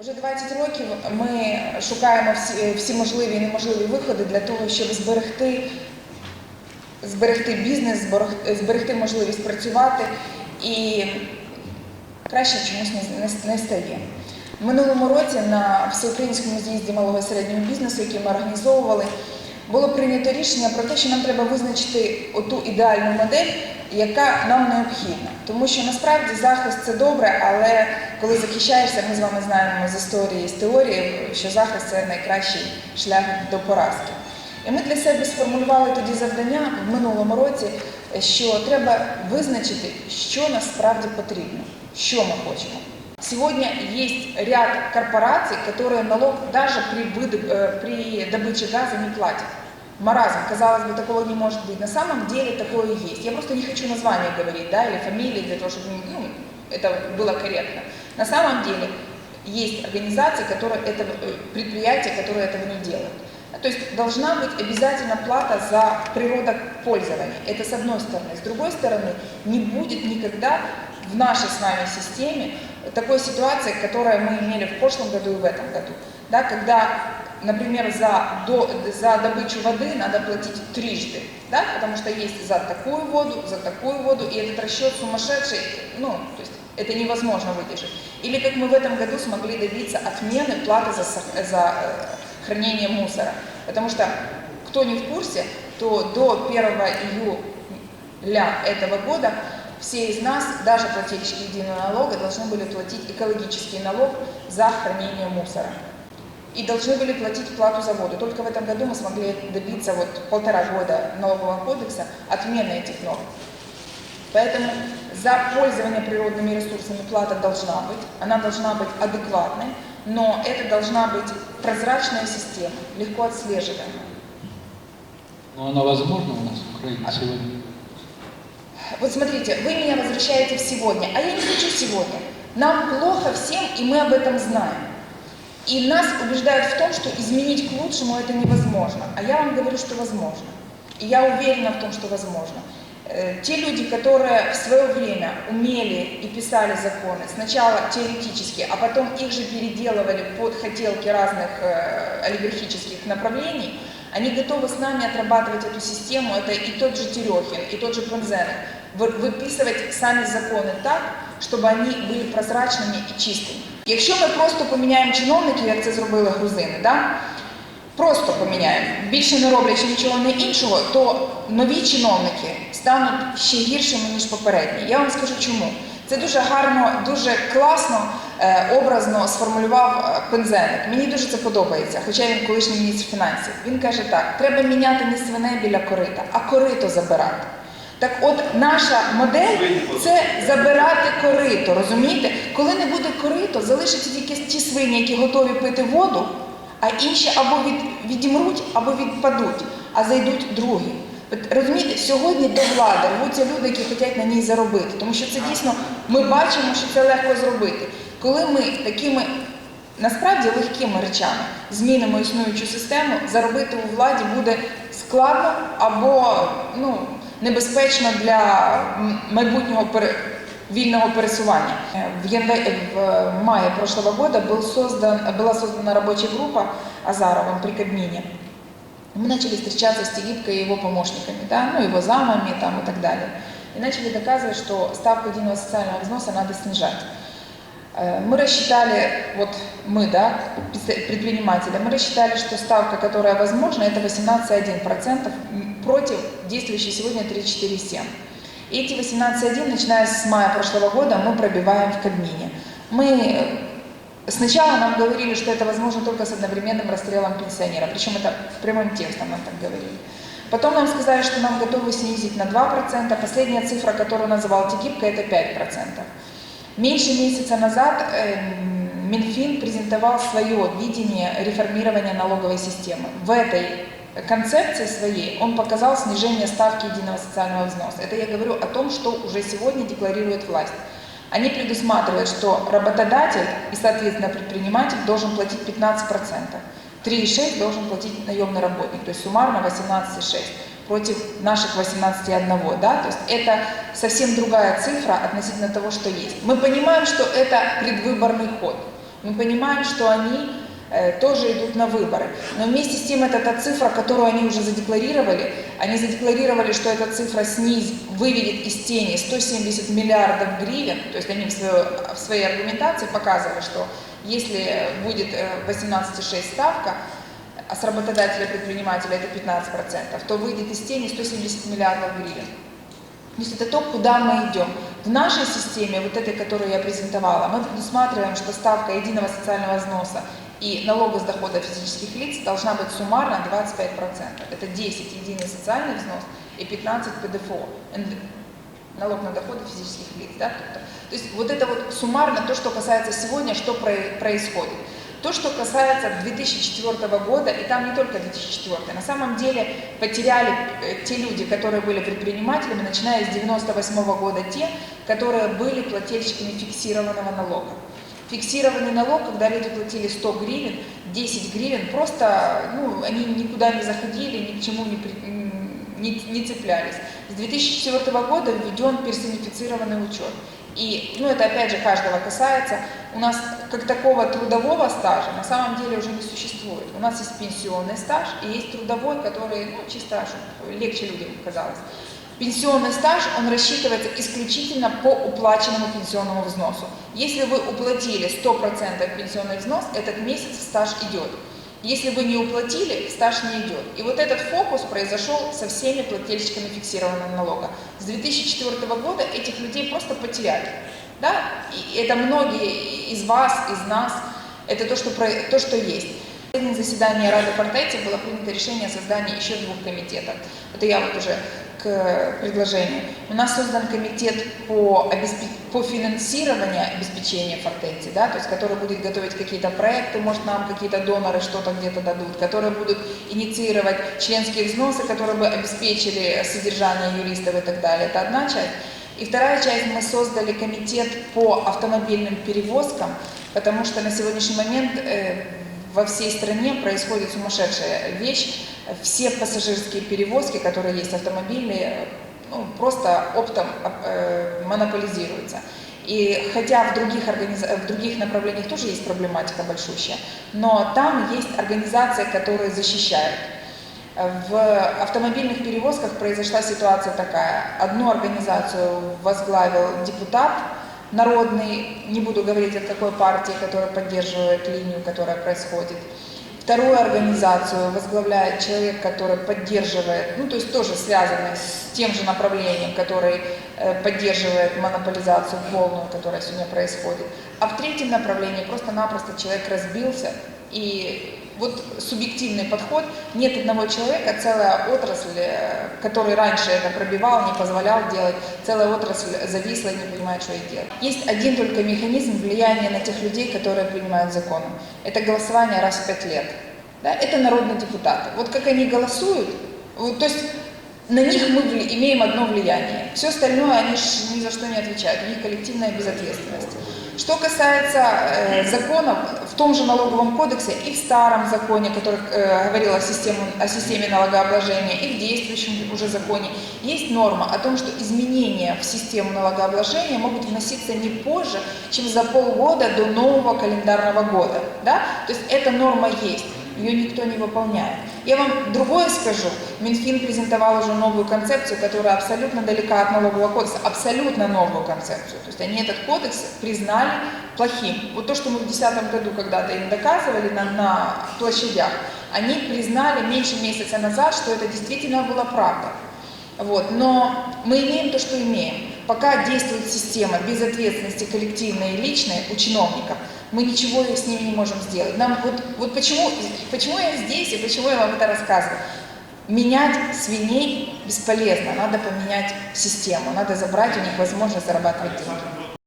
Уже 20 років ми шукаємо всі, всі можливі і неможливі виходи для того, щоб зберегти, зберегти бізнес, зберегти, зберегти можливість працювати і краще чомусь не, не, не стає. Минулому році на всеукраїнському з'їзді малого і середнього бізнесу, який ми організовували, було прийнято рішення про те, що нам треба визначити оту ідеальну модель, яка нам необхідна. Тому що насправді захист це добре, але коли захищаєшся, ми з вами знаємо з історії, з теорії, що захист це найкращий шлях до поразки. І ми для себе сформулювали тоді завдання в минулому році, що треба визначити, що насправді потрібно, що ми хочемо. Сегодня есть ряд корпораций, которые налог даже при, выд- э, при добыче газа не платят. Маразм, казалось бы, такого не может быть. На самом деле такое есть. Я просто не хочу название говорить, да, или фамилии, для того, чтобы ну, это было корректно. На самом деле есть организации, которые этого, э, предприятия, которые этого не делают. То есть должна быть обязательно плата за природопользование. Это с одной стороны. С другой стороны, не будет никогда в нашей с вами системе такой ситуации, которую мы имели в прошлом году и в этом году. Да, когда, например, за, до, за добычу воды надо платить трижды, да, потому что есть за такую воду, за такую воду, и этот расчет сумасшедший, ну, то есть это невозможно выдержать. Или как мы в этом году смогли добиться отмены платы за, за э, хранение мусора. Потому что, кто не в курсе, то до 1 июля этого года все из нас, даже плательщики единого налога, должны были платить экологический налог за хранение мусора. И должны были платить плату за воду. Только в этом году мы смогли добиться вот полтора года налогового кодекса отмены этих норм. Поэтому за пользование природными ресурсами плата должна быть, она должна быть адекватной, но это должна быть прозрачная система, легко отслеживаемая. Но она возможна у нас в Украине сегодня? Вот смотрите, вы меня возвращаете в сегодня, а я не хочу сегодня. Нам плохо всем, и мы об этом знаем. И нас убеждают в том, что изменить к лучшему это невозможно. А я вам говорю, что возможно. И я уверена в том, что возможно. Э, Те люди, которые в свое время умели и писали законы, сначала теоретически, а потом их же переделывали под хотелки разных э, олигархических направлений, они готовы с нами отрабатывать эту систему. Это и тот же Терехин, и тот же Пензенов. Вы- Выписывать сами законы так, чтобы они были прозрачными і чистими. Якщо ми просто поміняємо чиновників, як це зробили грузини, да? просто поміняємо, більше не роблячи нічого не іншого, то нові чиновники стануть ще гіршими, ніж попередні. Я вам скажу чому. Це дуже гарно, дуже класно, е, образно сформулював е, Пензенник. Мені дуже це подобається, хоча він колишній міністр фінансів. Він каже так: треба міняти не свине біля корита, а корито забирати. Так от наша модель це забирати корито, розумієте? Коли не буде корито, залишаться тільки ті свині, які готові пити воду, а інші або від, відімруть, або відпадуть, а зайдуть другі. Розумієте, сьогодні до влади рвуться люди, які хочуть на ній заробити, тому що це дійсно ми бачимо, що це легко зробити. Коли ми такими насправді легкими речами змінимо існуючу систему, заробити у владі буде складно або ну, небезпечно для м, майбутнього пере- вільного пересування. Э, В, январе, в мае прошлого года был создан, была создана рабочая группа Азаровым при Кабмине. Мы начали встречаться с Тегибко и его помощниками, да, ну, его замами там, и так далее. И начали доказывать, что ставку единого социального взноса надо снижать. Э, Мы рассчитали, вот мы, да, предприниматели, мы рассчитали, что ставка, которая возможна, это 18,1% м, против действующей сегодня 3,47%. И эти 18,1, начиная с мая прошлого года, мы пробиваем в Кабмине. Мы э, сначала нам говорили, что это возможно только с одновременным расстрелом пенсионера, причем это в прямом текстом нам так говорили. Потом нам сказали, что нам готовы снизить на 2%. Последняя цифра, которую называл Тегибко, это 5%. Меньше месяца назад э, Минфин презентовал свое видение реформирования налоговой системы. В этой концепции своей он показал снижение ставки единого социального взноса. Это я говорю о том, что уже сегодня декларирует власть. Они предусматривают, что работодатель и, соответственно, предприниматель должен платить 15%. 3,6 должен платить наемный работник, то есть суммарно 18,6 против наших 18,1. Да? То есть это совсем другая цифра относительно того, что есть. Мы понимаем, что это предвыборный ход. Мы понимаем, что они э, тоже идут на выборы. Но вместе с тем это та цифра, которую они уже задекларировали. Они задекларировали, что эта цифра сниз, выведет из тени 170 миллиардов гривен. То есть они в, свою- в своей аргументации показывали, что если будет э, 18,6 ставка, а с работодателя предпринимателя это 15%, то выйдет из тени 170 миллиардов гривен. То есть это то, куда мы идем. В нашей системе, вот этой, которую я презентовала, мы предусматриваем, что ставка единого социального взноса и налога с дохода физических лиц должна быть суммарно 25%. Это 10 единый социальный взнос и 15 ПДФО. Налог на доходы физических лиц. Да? То есть вот это вот суммарно то, что касается сегодня, что про- происходит. То, что касается 2004 года, и там не только 2004, на самом деле потеряли э, те люди, которые были предпринимателями, начиная с 98 года, те, которые были плательщиками фиксированного налога. Фиксированный налог, когда люди платили 100 гривен, 10 гривен, просто ну, они никуда не заходили, ни к чему не, не, не цеплялись. С 2004 года введен персонифицированный учет. И, ну, это опять же каждого касается. У нас как такого трудового стажа на самом деле уже не существует. У нас есть пенсионный стаж и есть трудовой, который, ну, чисто, легче людям казалось. Пенсионный стаж, он рассчитывается исключительно по уплаченному пенсионному взносу. Если вы уплатили 100% пенсионный взнос, этот месяц стаж идет. Если вы не уплатили, стаж не идет. И вот этот фокус произошел со всеми плательщиками фиксированного налога. С 2004 года этих людей просто потеряли. Да? И это многие из вас, из нас, это то, что, про- то, что есть. На заседании Рады Фортети было принято решение о создании еще двух комитетов. Это я вот уже к предложению. У нас создан комитет по, обеспе- по финансированию обеспечения Фортенти, да, то есть который будет готовить какие-то проекты, может нам какие-то доноры что-то где-то дадут, которые будут инициировать членские взносы, которые бы обеспечили содержание юристов и так далее. Это одна часть. И вторая часть, мы создали комитет по автомобильным перевозкам, потому что на сегодняшний момент э, во всей стране происходит сумасшедшая вещь. Все пассажирские перевозки, которые есть автомобильные, ну, просто оптом э, монополизируются. И хотя в других, организа- в других направлениях тоже есть проблематика большущая, но там есть организации, которые защищают. В автомобильных перевозках произошла ситуация такая. Одну организацию возглавил депутат народный, не буду говорить от какой партии, которая поддерживает линию, которая происходит. Вторую организацию возглавляет человек, который поддерживает, ну то есть тоже связанный с тем же направлением, который э, поддерживает монополизацию полную, которая сегодня происходит. А в третьем направлении просто-напросто человек разбился и вот субъективный подход, нет одного человека, целая отрасль, э, который раньше это пробивал, не позволял делать, целая отрасль зависла и не понимает, что ей делать. Есть один только механизм влияния на тех людей, которые принимают законы. Это голосование раз в пять лет. Да? Это народные депутаты. Вот как они голосуют, вот, то есть на них мы имеем одно влияние. Все остальное они ни за что не отвечают, у них коллективная безответственность. Что касается э, законов, том же налоговом кодексе и в старом законе, который э, говорил о, системе, о системе налогообложения, и в действующем уже законе, есть норма о том, что изменения в систему налогообложения могут вноситься не позже, чем за полгода до нового календарного года. Да? То есть эта норма есть ее никто не выполняет. Я вам другое скажу. Минфин презентовал уже новую концепцию, которая абсолютно далека от налогового кодекса, абсолютно новую концепцию. То есть они этот кодекс признали плохим. Вот то, что мы в 2010 году когда-то им доказывали на, на площадях, они признали меньше месяца назад, что это действительно была правда. Вот. Но мы имеем то, что имеем. Пока действует система безответственности коллективной и личной у чиновников, мы ничего с ними не можем сделать. Нам вот, вот почему, почему я здесь и почему я вам это рассказываю. Менять свиней бесполезно, надо поменять систему, надо забрать у них возможность зарабатывать деньги.